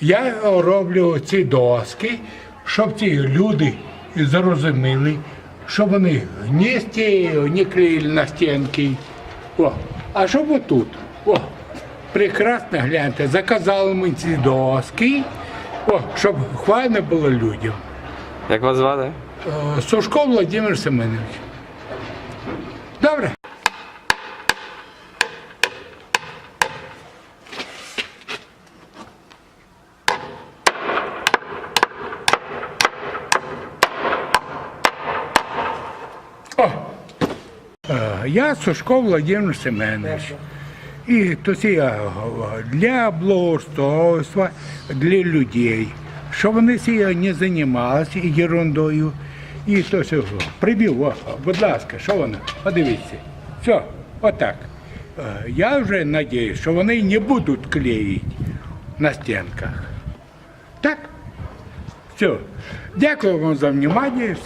Я роблю ці доски, щоб ці люди зрозуміли, що вони не стею, не клеїли на стінки. О, а щоб отут. О, прекрасно гляньте, заказали ми ці доски, о, щоб хвально було людям. Як вас звати? Е, Сушко Володимир Семенович. Добре. Е, Я Сушко Володимир Семенович. І то це я е, для благоустройства, для людей, щоб вони ці не займалися ерундою. І то все прибив, о, будь ласка, що воно? Подивіться. Все, отак. Е, Я вже сподіваюся, що вони не будуть клеїти на стінках. Так? Все. Дякую вам за внимание.